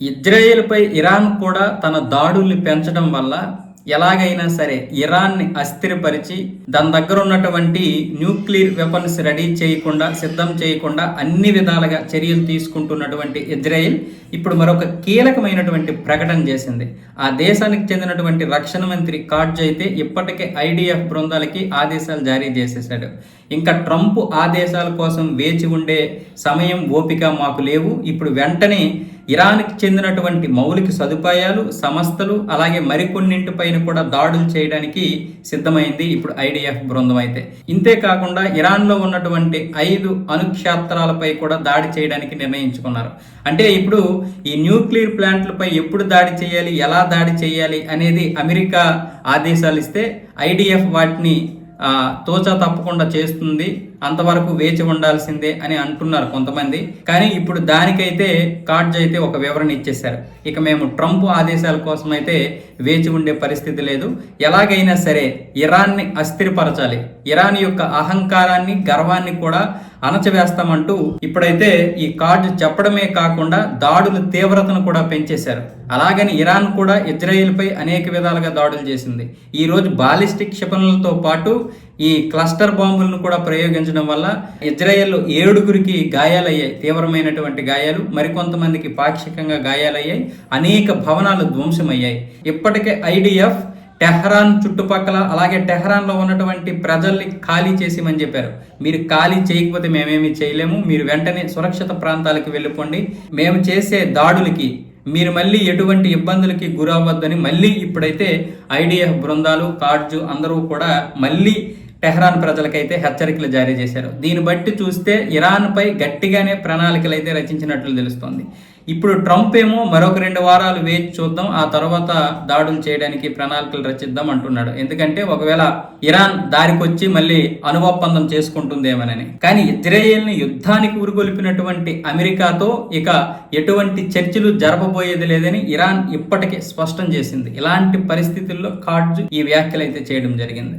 ఇజ్రాయెల్పై Iran కూడా తన దాడుల్ని పెంచడం వల్ల ఎలాగైనా సరే ఇరాన్ని అస్థిరపరిచి దాని దగ్గర ఉన్నటువంటి న్యూక్లియర్ వెపన్స్ రెడీ చేయకుండా సిద్ధం చేయకుండా అన్ని విధాలుగా చర్యలు తీసుకుంటున్నటువంటి ఇజ్రాయిల్ ఇప్పుడు మరొక కీలకమైనటువంటి ప్రకటన చేసింది. ఆ దేశానికి చెందినటువంటి రక్షణ మంత్రి కార్డ్జ్ అయితే ఇప్పటికే ఐడిఎఫ్ బృందాలకి ఆదేశాలు జారీ చేసేశాడు. ఇంకా ట్రంప్ ఆదేశాల కోసం వేచి ఉండే సమయం ఓపిక మాకు లేవు. ఇప్పుడు వెంటనే ఇరాన్కి చెందినటువంటి మౌలిక సదుపాయాలు సంస్థలు అలాగే మరికొన్నింటిపైన కూడా దాడులు చేయడానికి సిద్ధమైంది ఇప్పుడు ఐడిఎఫ్ బృందం అయితే. ఇంతే కాకుండా ఇరాన్లో ఉన్నటువంటి ఐదు అణుక్షేత్రాలపై కూడా దాడి చేయడానికి నిర్ణయించుకున్నారు. అంటే ఇప్పుడు ఈ న్యూక్లియర్ ప్లాంట్లపై ఎప్పుడు దాడి చేయాలి ఎలా దాడి చేయాలి అనేది అమెరికా ఆదేశాలు ఇస్తే ఐడిఎఫ్ వాటిని తోచా తప్పకుండా చేస్తుంది. అంతవరకు వేచి ఉండాల్సిందే అని అంటున్నారు కొంతమంది. కానీ ఇప్పుడు దానికైతే కార్డ్జ్ అయితే ఒక వివరణ ఇచ్చేశారు. ఇక మేము ట్రంప్ ఆదేశాల కోసం అయితే వేచి ఉండే పరిస్థితి లేదు. ఎలాగైనా సరే ఇరాన్ని అస్థిరపరచాలి. ఇరాన్ యొక్క అహంకారాన్ని గర్వాన్ని కూడా అణచివేస్తామంటూ ఇప్పుడైతే ఈ కార్డు చెప్పడమే కాకుండా దాడుల తీవ్రతను కూడా పెంచేశారు. అలాగని ఇరాన్ కూడా ఇజ్రాయెల్పై అనేక విధాలుగా దాడులు చేసింది. ఈరోజు బాలిస్టిక్ క్షిపణులతో పాటు ఈ క్లస్టర్ బాంబులను కూడా ప్రయోగించడం వల్ల ఇజ్రాయెల్ ఏడుగురికి గాయాలయ్యాయి. తీవ్రమైనటువంటి గాయాలు మరికొంతమందికి పాక్షికంగా గాయాలయ్యాయి. అనేక భవనాలు ధ్వంసమయ్యాయి. ఇప్పటికే ఐడిఎఫ్ టెహ్రాన్ చుట్టుపక్కల అలాగే టెహ్రాన్లో ఉన్నటువంటి ప్రజల్ని ఖాళీ చేసేమని చెప్పారు. మీరు ఖాళీ చేయకపోతే మేమేమి చేయలేము. మీరు వెంటనే సురక్షిత ప్రాంతాలకు వెళ్ళిపోండి. మేము చేసే దాడులకి మీరు మళ్ళీ ఎటువంటి ఇబ్బందులకి గురవ్వద్దని మళ్ళీ ఇప్పుడైతే ఐడిఎఫ్ బృందాలు కార్డ్జు అందరూ కూడా మళ్ళీ టెహ్రాన్ ప్రజలకైతే హెచ్చరికలు జారీ చేశారు. దీన్ని బట్టి చూస్తే ఇరాన్పై గట్టిగానే ప్రణాళికలు అయితే రచించినట్లు తెలుస్తోంది. ఇప్పుడు ట్రంప్ ఏమో మరొక రెండు వారాలు వేచి చూద్దాం ఆ తర్వాత దాడులు చేయడానికి ప్రణాళికలు రచిద్దాం అంటున్నాడు. ఎందుకంటే ఒకవేళ ఇరాన్ దారికొచ్చి మళ్ళీ అనుఒప్పందం చేసుకుంటుందేమనని. కానీ ఇజ్రాయేల్ని యుద్ధానికి ఉరుగొల్పినటువంటి అమెరికాతో ఇక ఎటువంటి చర్చలు జరపబోయేది లేదని ఇరాన్ ఇప్పటికే స్పష్టం చేసింది. ఇలాంటి పరిస్థితుల్లో కార్డ్జ్ ఈ వ్యాఖ్యలు అయితే చేయడం జరిగింది.